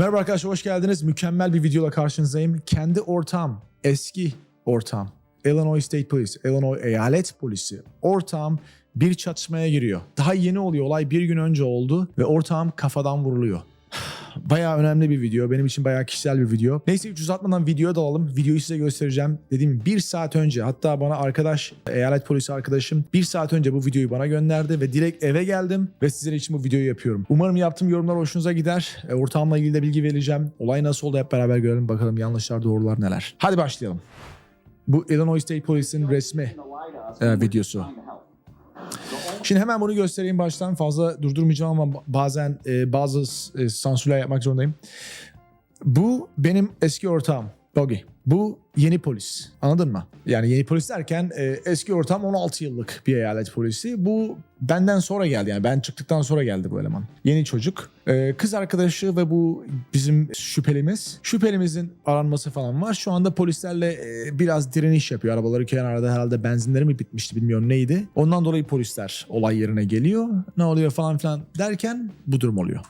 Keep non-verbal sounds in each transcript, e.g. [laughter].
Merhaba arkadaşlar hoş geldiniz. Mükemmel bir videola karşınızdayım. Kendi ortağım, eski ortağım, Illinois State Police, Illinois Eyalet Polisi ortağım bir çatışmaya giriyor. Daha yeni oluyor olay bir gün önce oldu ve ortağım kafadan vuruluyor. Bayağı önemli bir video. Benim için bayağı kişisel bir video. Neyse hiç uzatmadan videoya dalalım. Videoyu size göstereceğim. Dediğim gibi bir saat önce hatta bana arkadaş, eyalet polisi arkadaşım bir saat önce bu videoyu bana gönderdi ve direkt eve geldim ve sizler için bu videoyu yapıyorum. Umarım yaptığım yorumlar hoşunuza gider. E, Ortağımla ilgili de bilgi vereceğim. Olay nasıl oldu hep beraber görelim bakalım yanlışlar doğrular neler. Hadi başlayalım. Bu Illinois State Police'in resmi e, videosu. Şimdi hemen bunu göstereyim baştan. Fazla durdurmayacağım ama bazen e, bazı e, sansürler yapmak zorundayım. Bu benim eski ortağım. Bogey. Bu yeni polis. Anladın mı? Yani yeni polis derken e, eski ortağım 16 yıllık bir eyalet polisi. Bu benden sonra geldi. Yani ben çıktıktan sonra geldi bu eleman. Yeni çocuk. E, kız arkadaşı ve bu bizim şüphelimiz. Şüphelimizin aranması falan var. Şu anda polislerle e, biraz direniş yapıyor. Arabaları kenarda herhalde benzinleri mi bitmişti bilmiyorum neydi. Ondan dolayı polisler olay yerine geliyor. Ne oluyor falan filan derken bu durum oluyor.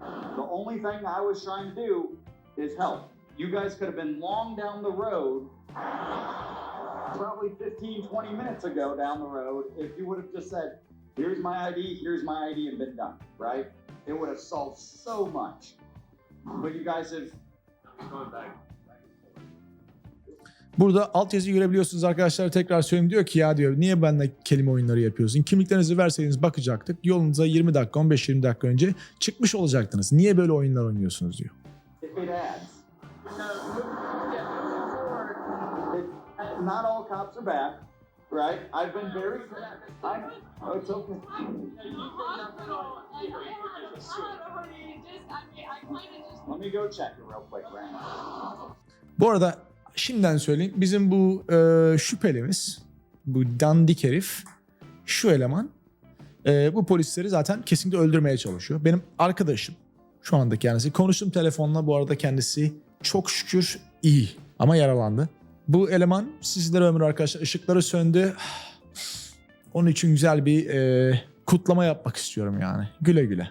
The only thing I was trying to do is help. You guys could have been long down the road, probably 15, 20 minutes ago down the road, if you would have just said, here's my ID, here's my ID, and been done, right? It would have solved so much. But you guys have Burada alt yazıyı görebiliyorsunuz arkadaşlar. Tekrar söyleyeyim diyor ki ya diyor niye benimle kelime oyunları yapıyorsun? Kimliklerinizi verseydiniz bakacaktık. Yolunuza 20 dakika 15-20 dakika önce çıkmış olacaktınız. Niye böyle oyunlar oynuyorsunuz diyor. not all cops are bad, right? I've been very. I, oh, it's okay. Let me go check it real quick, Brandon. Bu arada şimdiden söyleyeyim. Bizim bu e, şüphelimiz, bu dandik herif, şu eleman e, bu polisleri zaten kesinlikle öldürmeye çalışıyor. Benim arkadaşım şu anda kendisi. Konuştum telefonla bu arada kendisi çok şükür iyi ama yaralandı. Bu eleman sizlere ömür arkadaşlar ışıkları söndü. [sighs] Onun için güzel bir e, kutlama yapmak istiyorum yani. Güle güle.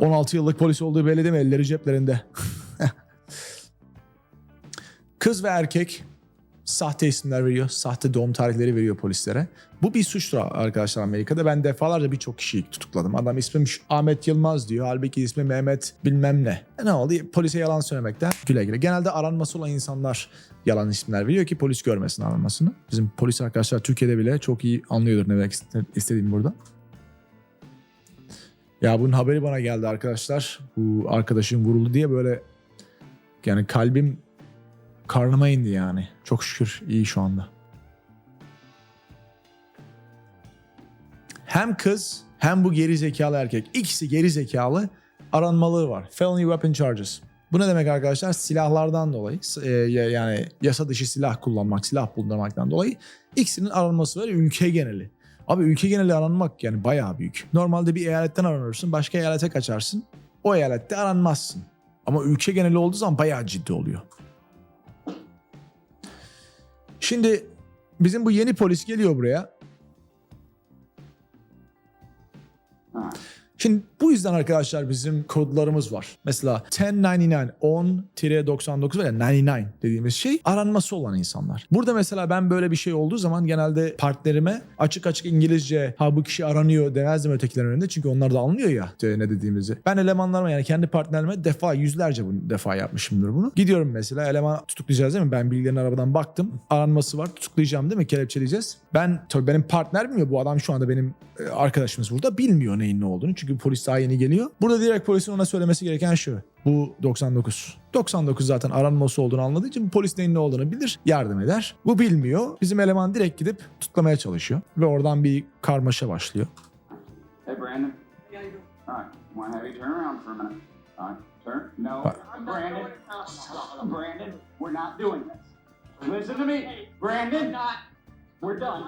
...16 yıllık polis olduğu belli değil mi? Elleri ceplerinde. [laughs] Kız ve erkek sahte isimler veriyor, sahte doğum tarihleri veriyor polislere. Bu bir suçtur arkadaşlar Amerika'da. Ben defalarca birçok kişiyi tutukladım. Adam ismim Ahmet Yılmaz diyor. Halbuki ismi Mehmet bilmem ne. E ne oldu? Polise yalan söylemekten güle güle. Genelde aranması olan insanlar yalan isimler veriyor ki polis görmesin aranmasını. Bizim polis arkadaşlar Türkiye'de bile çok iyi anlıyordur ne demek iste- istediğimi burada. Ya bunun haberi bana geldi arkadaşlar. Bu arkadaşım vuruldu diye böyle yani kalbim karnıma indi yani. Çok şükür iyi şu anda. Hem kız hem bu geri zekalı erkek. İkisi geri zekalı aranmaları var. Felony weapon charges. Bu ne demek arkadaşlar? Silahlardan dolayı e, ya- yani yasa dışı silah kullanmak, silah bulundurmaktan dolayı ikisinin aranması var ülke geneli. Abi ülke geneli aranmak yani bayağı büyük. Normalde bir eyaletten aranırsın, başka eyalete kaçarsın. O eyalette aranmazsın. Ama ülke geneli olduğu zaman bayağı ciddi oluyor. Şimdi bizim bu yeni polis geliyor buraya. Şimdi bu yüzden arkadaşlar bizim kodlarımız var. Mesela 1099, 10-99 var ya 99 dediğimiz şey aranması olan insanlar. Burada mesela ben böyle bir şey olduğu zaman genelde partnerime açık açık İngilizce ha bu kişi aranıyor demezdim ötekilerin önünde. Çünkü onlar da anlıyor ya ne dediğimizi. Ben elemanlarıma yani kendi partnerime defa yüzlerce bu defa yapmışımdır bunu. Gidiyorum mesela eleman tutuklayacağız değil mi? Ben bilgilerini arabadan baktım. Aranması var tutuklayacağım değil mi? Kelepçeleyeceğiz. Ben tabii benim partner bilmiyor. Bu adam şu anda benim e, arkadaşımız burada bilmiyor neyin ne olduğunu. Çünkü polis daha yeni geliyor. Burada direkt polisin ona söylemesi gereken şu. Bu 99. 99 zaten aranması olduğunu anladığı için polis neyin ne olduğunu bilir, yardım eder. Bu bilmiyor. Bizim eleman direkt gidip tutlamaya çalışıyor. Ve oradan bir karmaşa başlıyor. Hey, Brandon. All right. Want to have you turn around for a minute? All right. Turn. No. What? Brandon. Brandon, we're not doing this. Listen to me. Brandon. We're done.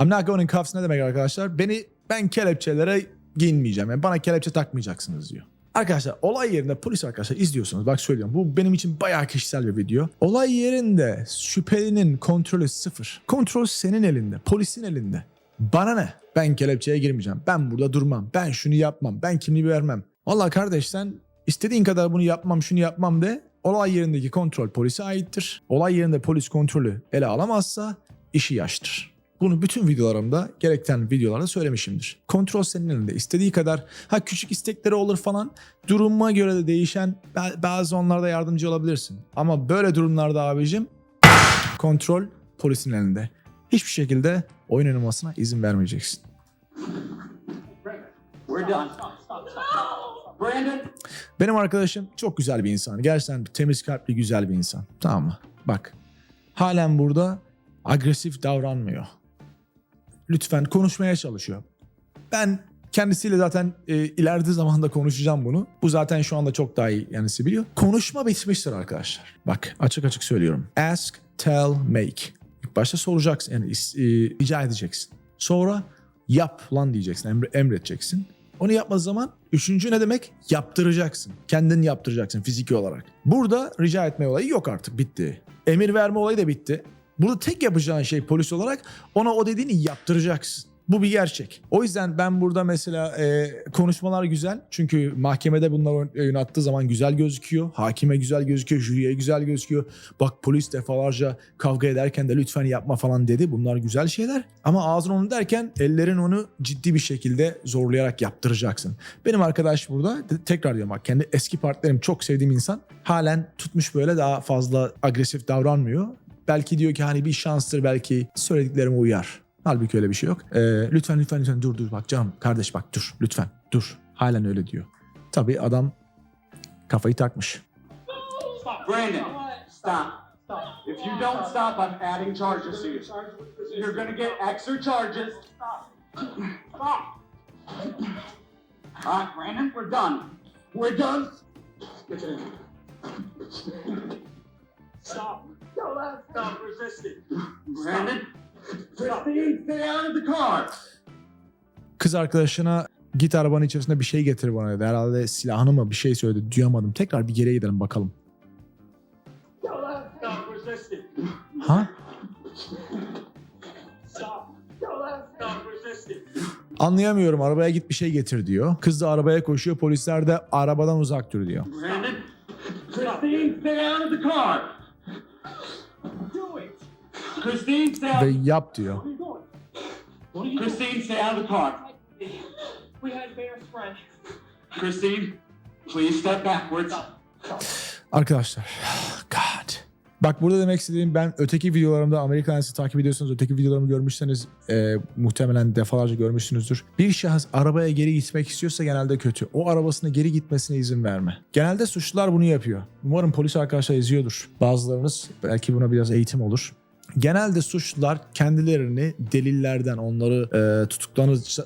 I'm not going in cuffs ne demek arkadaşlar? Beni ben kelepçelere giyinmeyeceğim. Yani bana kelepçe takmayacaksınız diyor. Arkadaşlar olay yerinde polis arkadaşlar izliyorsunuz. Bak söylüyorum bu benim için bayağı kişisel bir video. Olay yerinde şüphelinin kontrolü sıfır. Kontrol senin elinde. Polisin elinde. Bana ne? Ben kelepçeye girmeyeceğim. Ben burada durmam. Ben şunu yapmam. Ben kimliği vermem. Vallahi kardeş sen istediğin kadar bunu yapmam şunu yapmam de olay yerindeki kontrol polise aittir. Olay yerinde polis kontrolü ele alamazsa işi yaştır. Bunu bütün videolarımda gerekten videolarda söylemişimdir. Kontrol senin elinde. İstediği kadar ha küçük istekleri olur falan. Duruma göre de değişen ba- bazı onlarda yardımcı olabilirsin. Ama böyle durumlarda abicim kontrol polisin elinde. Hiçbir şekilde oyun oynamasına izin vermeyeceksin. Benim arkadaşım çok güzel bir insan. Gerçekten temiz kalpli güzel bir insan. Tamam mı? Bak. Halen burada agresif davranmıyor. Lütfen konuşmaya çalışıyor. Ben kendisiyle zaten e, ileride zamanda konuşacağım bunu. Bu zaten şu anda çok daha iyi kendisi biliyor. Konuşma bitmiştir arkadaşlar. Bak açık açık söylüyorum. Ask, tell, make. İlk başta soracaksın yani e, rica edeceksin. Sonra yap lan diyeceksin, emre- emredeceksin. Onu yapmadığı zaman üçüncü ne demek? Yaptıracaksın. Kendin yaptıracaksın fiziki olarak. Burada rica etme olayı yok artık bitti. Emir verme olayı da bitti. Burada tek yapacağın şey polis olarak ona o dediğini yaptıracaksın. Bu bir gerçek. O yüzden ben burada mesela e, konuşmalar güzel. Çünkü mahkemede bunlar yönettiği zaman güzel gözüküyor. Hakime güzel gözüküyor, jüriye güzel gözüküyor. Bak polis defalarca kavga ederken de lütfen yapma falan dedi. Bunlar güzel şeyler. Ama ağzın onu derken ellerin onu ciddi bir şekilde zorlayarak yaptıracaksın. Benim arkadaş burada tekrar diyorum bak kendi eski partnerim çok sevdiğim insan halen tutmuş böyle daha fazla agresif davranmıyor. Belki diyor ki hani bir şanstır belki söylediklerime uyar. Halbuki öyle bir şey yok. Ee, lütfen lütfen lütfen dur dur bak canım kardeş bak dur lütfen dur. Halen öyle diyor. Tabii adam kafayı takmış. Brandon, stop. If you don't stop, I'm adding charges to you. You're gonna get extra charges. Stop. All right, Brandon, we're done. We're done. Get in. Stop. Stop resisting. Brandon, Christine, stay out of the car. Kız arkadaşına git arabanın içerisinde bir şey getir bana dedi. Herhalde silahını mı bir şey söyledi. Duyamadım. Tekrar bir geriye gidelim bakalım. Stop resisting. Ha? Stop. Stop resisting. Anlayamıyorum. Arabaya git bir şey getir diyor. Kız da arabaya koşuyor. Polisler de arabadan uzak dur diyor. Brandon, Christine, stay out of the car. Do it. Christine, stay Ve out. yap diyor. Christine, stay out of the car. We had Bear's friend. Christine, please step backwards. Oh, Arkadaşlar. God. Bak burada demek istediğim ben öteki videolarımda Amerikan takip ediyorsanız öteki videolarımı görmüşseniz e, muhtemelen defalarca görmüşsünüzdür. Bir şahıs arabaya geri gitmek istiyorsa genelde kötü. O arabasına geri gitmesine izin verme. Genelde suçlular bunu yapıyor. Umarım polis arkadaşlar izliyordur. Bazılarınız belki buna biraz eğitim olur. Genelde suçlular kendilerini delillerden, onları e,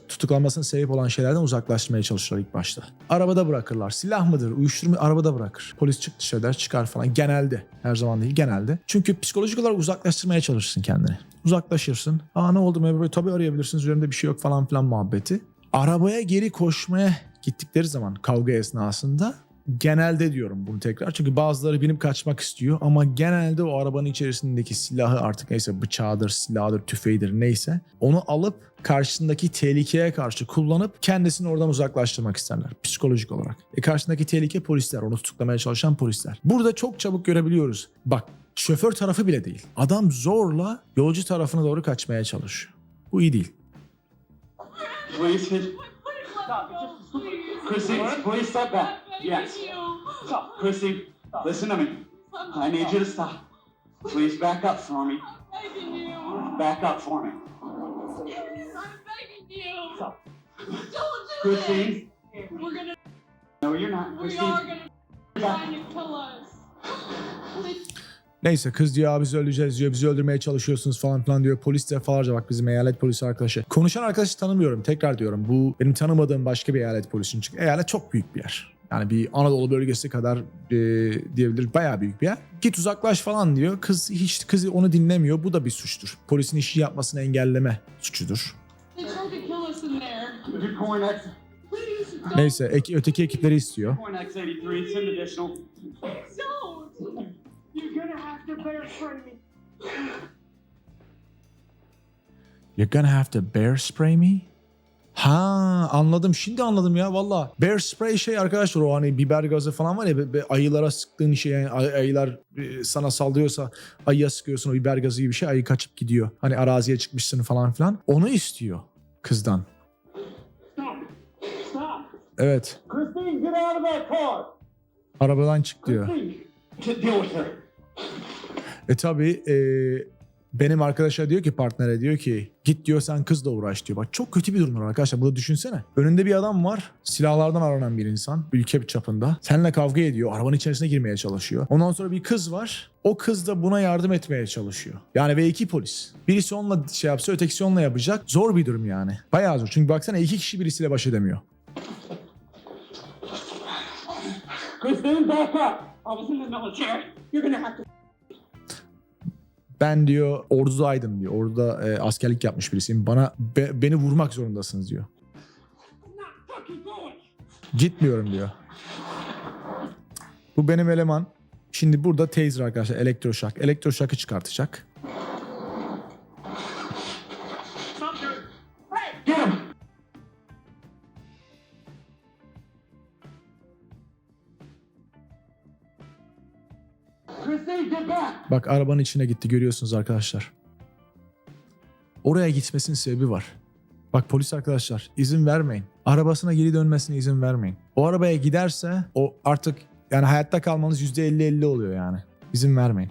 tutuklanmasına sebep olan şeylerden uzaklaştırmaya çalışırlar ilk başta. Arabada bırakırlar. Silah mıdır, uyuşturucu arabada bırakır. Polis çık dışarı der, çıkar falan. Genelde. Her zaman değil, genelde. Çünkü psikolojik olarak uzaklaştırmaya çalışırsın kendini. Uzaklaşırsın. Aa ne oldu memur bey? Tabii arayabilirsiniz. Üzerimde bir şey yok falan filan muhabbeti. Arabaya geri koşmaya gittikleri zaman kavga esnasında genelde diyorum bunu tekrar. Çünkü bazıları binip kaçmak istiyor ama genelde o arabanın içerisindeki silahı artık neyse bıçağıdır, silahıdır, tüfeğidir neyse onu alıp karşısındaki tehlikeye karşı kullanıp kendisini oradan uzaklaştırmak isterler psikolojik olarak. E karşısındaki tehlike polisler, onu tutuklamaya çalışan polisler. Burada çok çabuk görebiliyoruz. Bak şoför tarafı bile değil. Adam zorla yolcu tarafına doğru kaçmaya çalışıyor. Bu iyi değil. Please, hit. Stop. Please. Step back. Yes. Stop. Christine, listen to me. I need you to stop. Please back up for me. begging you. Back up for me. I'm begging you. Stop. Don't do Christine, this. We're gonna. no, you're not. We Christine, are gonna trying to kill us. Please. Neyse kız diyor abi biz öleceğiz diyor bizi öldürmeye çalışıyorsunuz falan filan diyor. Polis defalarca bak bizim eyalet polisi arkadaşı. Konuşan arkadaşı tanımıyorum tekrar diyorum. Bu benim tanımadığım başka bir eyalet polisinin çünkü eyalet çok büyük bir yer. Yani bir Anadolu bölgesi kadar e, diyebilir bayağı büyük bir yer. Git uzaklaş falan diyor. Kız hiç kızı onu dinlemiyor. Bu da bir suçtur. Polisin işi yapmasını engelleme suçudur. Neyse ek- öteki ekipleri istiyor. Point X83, send additional. Please don't. You're gonna have to bear spray me. Ha anladım şimdi anladım ya valla. Bear spray şey arkadaşlar o hani biber gazı falan var ya be- be- ayılara sıktığın şey yani ay- ayılar e, sana saldırıyorsa ayıya sıkıyorsun o biber gazı gibi bir şey ayı kaçıp gidiyor. Hani araziye çıkmışsın falan filan. Onu istiyor kızdan. Evet Christine, get out of that car! arabadan çık diyor. E tabi e, benim arkadaşa diyor ki partnere diyor ki git diyor sen kızla uğraş diyor. Bak çok kötü bir durum var arkadaşlar bunu düşünsene. Önünde bir adam var silahlardan aranan bir insan ülke çapında. Seninle kavga ediyor arabanın içerisine girmeye çalışıyor. Ondan sonra bir kız var o kız da buna yardım etmeye çalışıyor. Yani ve iki polis. Birisi onunla şey yapsa ötekisi onunla yapacak. Zor bir durum yani. Bayağı zor. Çünkü baksana iki kişi birisiyle baş edemiyor. Christine, back up! I was in the military. You're gonna have to. Ben diyor ordudaydım diyor. Orduda e, askerlik yapmış birisiyim. Bana be- beni vurmak zorundasınız diyor. Gitmiyorum diyor. Bu benim eleman. Şimdi burada taser arkadaşlar elektroşak. Elektroşakı çıkartacak. Bak arabanın içine gitti görüyorsunuz arkadaşlar. Oraya gitmesinin sebebi var. Bak polis arkadaşlar izin vermeyin. Arabasına geri dönmesine izin vermeyin. O arabaya giderse o artık yani hayatta kalmanız %50-50 oluyor yani. İzin vermeyin.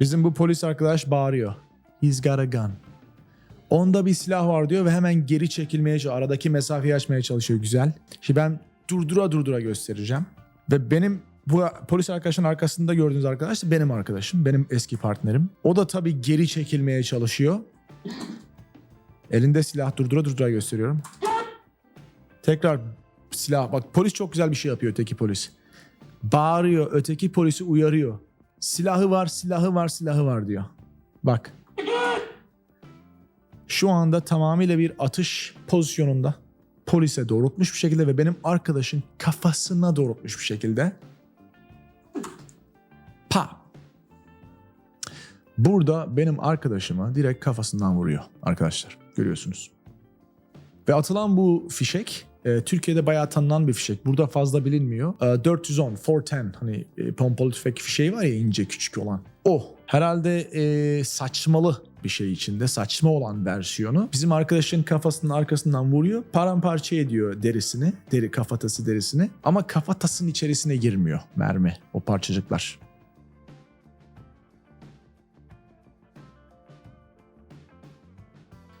Bizim bu polis arkadaş bağırıyor. He's got a gun. Onda bir silah var diyor ve hemen geri çekilmeye çalışıyor. Aradaki mesafeyi açmaya çalışıyor. Güzel. Şimdi ben durdura durdura göstereceğim. Ve benim bu polis arkadaşın arkasında gördüğünüz arkadaş da benim arkadaşım. Benim eski partnerim. O da tabii geri çekilmeye çalışıyor. Elinde silah durdura durdura gösteriyorum. Tekrar silah. Bak polis çok güzel bir şey yapıyor öteki polis. Bağırıyor. Öteki polisi uyarıyor. Silahı var, silahı var, silahı var diyor. Bak. Şu anda tamamıyla bir atış pozisyonunda. Polise doğrultmuş bir şekilde ve benim arkadaşın kafasına doğrultmuş bir şekilde. Pa. Burada benim arkadaşıma direkt kafasından vuruyor arkadaşlar. Görüyorsunuz. Ve atılan bu fişek e, Türkiye'de bayağı tanınan bir fişek. Burada fazla bilinmiyor. E, 410, 410 hani e, pompalı tüfek fişeği var ya ince küçük olan. O. Herhalde e, saçmalı bir şey içinde. Saçma olan versiyonu. Bizim arkadaşın kafasının arkasından vuruyor. Paramparça ediyor derisini. Deri kafatası derisini. Ama kafatasının içerisine girmiyor mermi. O parçacıklar.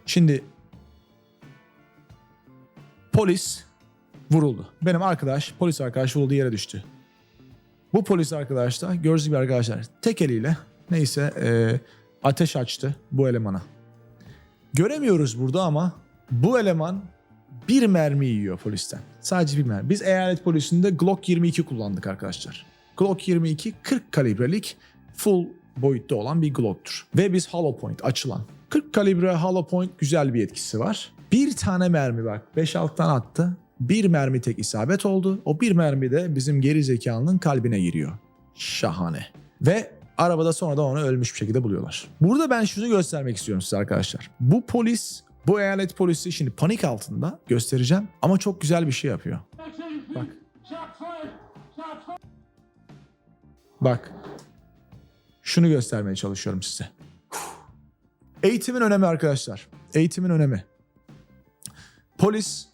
Şimdi polis vuruldu. Benim arkadaş, polis arkadaş vuruldu yere düştü. Bu polis arkadaş da gördüğünüz gibi arkadaşlar tek eliyle neyse e, ateş açtı bu elemana. Göremiyoruz burada ama bu eleman bir mermi yiyor polisten. Sadece bir mermi. Biz eyalet polisinde Glock 22 kullandık arkadaşlar. Glock 22 40 kalibrelik full boyutta olan bir Glock'tur. Ve biz hollow point açılan. 40 kalibre hollow point güzel bir etkisi var. Bir tane mermi bak 5-6 tane attı. Bir mermi tek isabet oldu. O bir mermi de bizim geri zekalının kalbine giriyor. Şahane. Ve arabada sonra da onu ölmüş bir şekilde buluyorlar. Burada ben şunu göstermek istiyorum size arkadaşlar. Bu polis, bu eyalet polisi şimdi panik altında göstereceğim ama çok güzel bir şey yapıyor. Bak. Bak. Şunu göstermeye çalışıyorum size. Eğitimin önemi arkadaşlar. Eğitimin önemi. Polis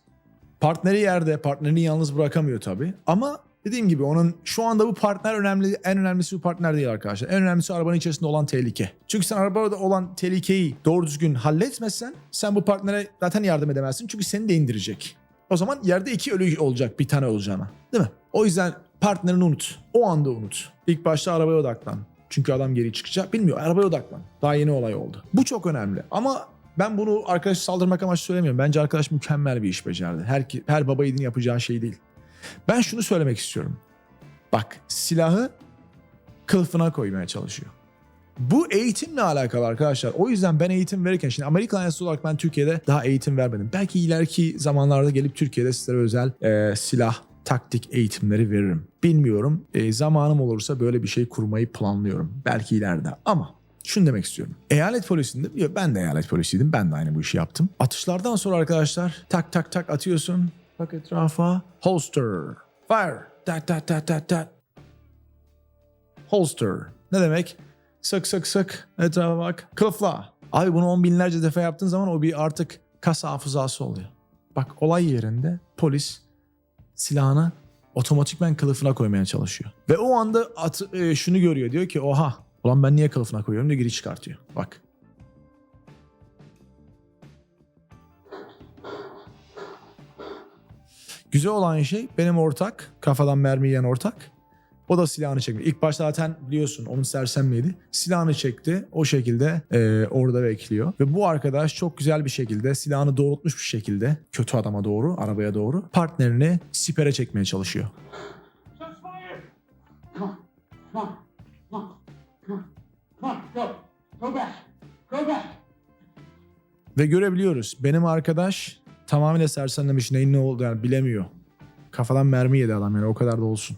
partneri yerde, partnerini yalnız bırakamıyor tabii. Ama dediğim gibi onun şu anda bu partner önemli. En önemlisi bu partner değil arkadaşlar. En önemlisi arabanın içerisinde olan tehlike. Çünkü sen arabada olan tehlikeyi doğru düzgün halletmezsen sen bu partnere zaten yardım edemezsin. Çünkü seni de indirecek. O zaman yerde iki ölü olacak bir tane olacağına. Değil mi? O yüzden partnerini unut. O anda unut. İlk başta arabaya odaklan. Çünkü adam geri çıkacak. Bilmiyor. Arabaya odaklan. Daha yeni olay oldu. Bu çok önemli. Ama ben bunu arkadaşı saldırmak amaçlı söylemiyorum. Bence arkadaş mükemmel bir iş becerdi. Her, her baba yiğidin yapacağı şey değil. Ben şunu söylemek istiyorum. Bak silahı kılıfına koymaya çalışıyor. Bu eğitimle alakalı arkadaşlar. O yüzden ben eğitim verirken şimdi Amerikan Airlines olarak ben Türkiye'de daha eğitim vermedim. Belki ileriki zamanlarda gelip Türkiye'de sizlere özel e, silah taktik eğitimleri veririm. Bilmiyorum. E, zamanım olursa böyle bir şey kurmayı planlıyorum. Belki ileride ama şunu demek istiyorum. Eyalet polisinde, ben de eyalet polisiydim. Ben de aynı bu işi yaptım. Atışlardan sonra arkadaşlar tak tak tak atıyorsun. Bak etrafa. Holster. Fire. Dat dat dat dat dat. Holster. Ne demek? Sık sık sık. Etrafa bak. Kılıfla. Abi bunu on binlerce defa yaptığın zaman o bir artık kas hafızası oluyor. Bak olay yerinde polis silahını otomatikmen kılıfına koymaya çalışıyor. Ve o anda at, e, şunu görüyor. Diyor ki oha ulan ben niye kılıfına koyuyorum diye geri çıkartıyor. Bak. Güzel olan şey benim ortak, kafadan mermi yiyen ortak. O da silahını çekmiyor. İlk başta zaten biliyorsun onun sersemliydi. Silahını çekti. O şekilde e, orada bekliyor. Ve bu arkadaş çok güzel bir şekilde silahını doğrultmuş bir şekilde kötü adama doğru, arabaya doğru partnerini sipere çekmeye çalışıyor. Ve görebiliyoruz. Benim arkadaş tamamıyla sersemlemiş. Neyin ne oldu yani bilemiyor. Kafadan mermi yedi adam yani o kadar da olsun.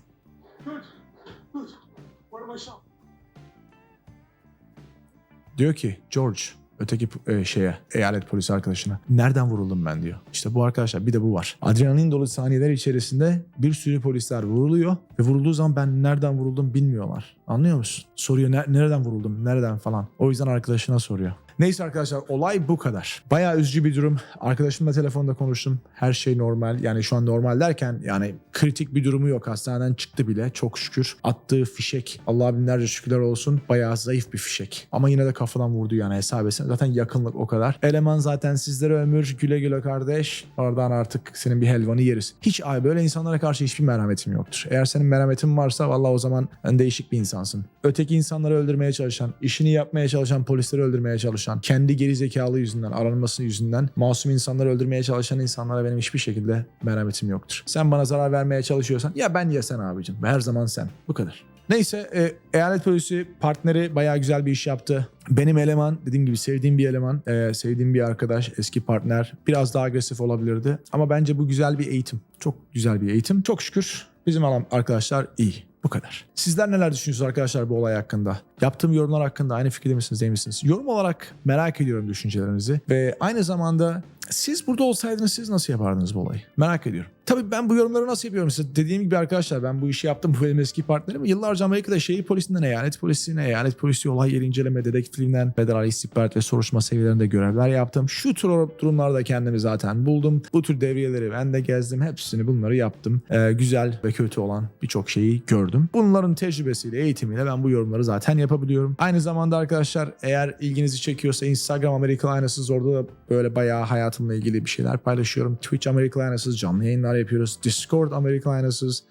Diyor ki George öteki e, şeye eyalet polisi arkadaşına nereden vuruldum ben diyor. İşte bu arkadaşlar bir de bu var. Adrenalin dolu saniyeler içerisinde bir sürü polisler vuruluyor ve vurulduğu zaman ben nereden vuruldum bilmiyorlar. Anlıyor musun? Soruyor "Ne- nereden vuruldum nereden falan. O yüzden arkadaşına soruyor. Neyse arkadaşlar olay bu kadar. Bayağı üzücü bir durum. Arkadaşımla telefonda konuştum. Her şey normal. Yani şu an normal derken yani kritik bir durumu yok. Hastaneden çıktı bile çok şükür. Attığı fişek Allah'a binlerce şükürler olsun. Bayağı zayıf bir fişek. Ama yine de kafadan vurdu yani hesap etsin. Zaten yakınlık o kadar. Eleman zaten sizlere ömür güle güle kardeş. Oradan artık senin bir helvanı yeriz. Hiç ay böyle insanlara karşı hiçbir merhametim yoktur. Eğer senin merhametin varsa vallahi o zaman değişik bir insansın. Öteki insanları öldürmeye çalışan, işini yapmaya çalışan, polisleri öldürmeye çalışan, kendi geri zekalı yüzünden, aranması yüzünden masum insanları öldürmeye çalışan insanlara benim hiçbir şekilde merhametim yoktur. Sen bana zarar vermeye çalışıyorsan ya ben ya sen abicim. Her zaman sen. Bu kadar. Neyse e, eyalet polisi partneri bayağı güzel bir iş yaptı. Benim eleman dediğim gibi sevdiğim bir eleman, e, sevdiğim bir arkadaş, eski partner. Biraz daha agresif olabilirdi. Ama bence bu güzel bir eğitim. Çok güzel bir eğitim. Çok şükür bizim arkadaşlar iyi. Bu kadar. Sizler neler düşünüyorsunuz arkadaşlar bu olay hakkında? Yaptığım yorumlar hakkında aynı fikirde misiniz değil misiniz? Yorum olarak merak ediyorum düşüncelerinizi. Ve aynı zamanda siz burada olsaydınız siz nasıl yapardınız bu olayı? Merak ediyorum. Tabii ben bu yorumları nasıl yapıyorum size? Dediğim gibi arkadaşlar ben bu işi yaptım. Bu benim eski partnerim. Yıllarca Amerika'da şehir polisinden eyalet polisine, eyalet polisi olay yeri inceleme, dedektifliğinden federal istihbarat ve soruşturma seviyelerinde görevler yaptım. Şu tür durumlarda kendimi zaten buldum. Bu tür devriyeleri ben de gezdim. Hepsini bunları yaptım. Ee, güzel ve kötü olan birçok şeyi gördüm. Bunların tecrübesiyle, eğitimiyle ben bu yorumları zaten yapabiliyorum. Aynı zamanda arkadaşlar eğer ilginizi çekiyorsa Instagram American Aynasız orada da böyle bayağı hayatımla ilgili bir şeyler paylaşıyorum. Twitch American Aynasız canlı yayınlar yapıyoruz. Discord American Aynasız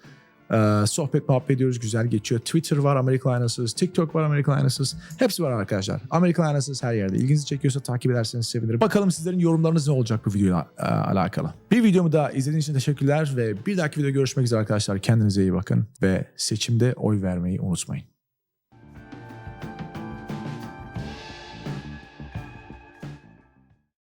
ee, sohbet muhabbet ediyoruz. Güzel geçiyor. Twitter var American Aynasız. TikTok var American Aynasız. Hepsi var arkadaşlar. American Aynasız her yerde. İlginizi çekiyorsa takip ederseniz sevinirim. Bakalım sizlerin yorumlarınız ne olacak bu videoyla e, alakalı. Bir videomu daha izlediğiniz için teşekkürler ve bir dahaki videoda görüşmek üzere arkadaşlar. Kendinize iyi bakın ve seçimde oy vermeyi unutmayın.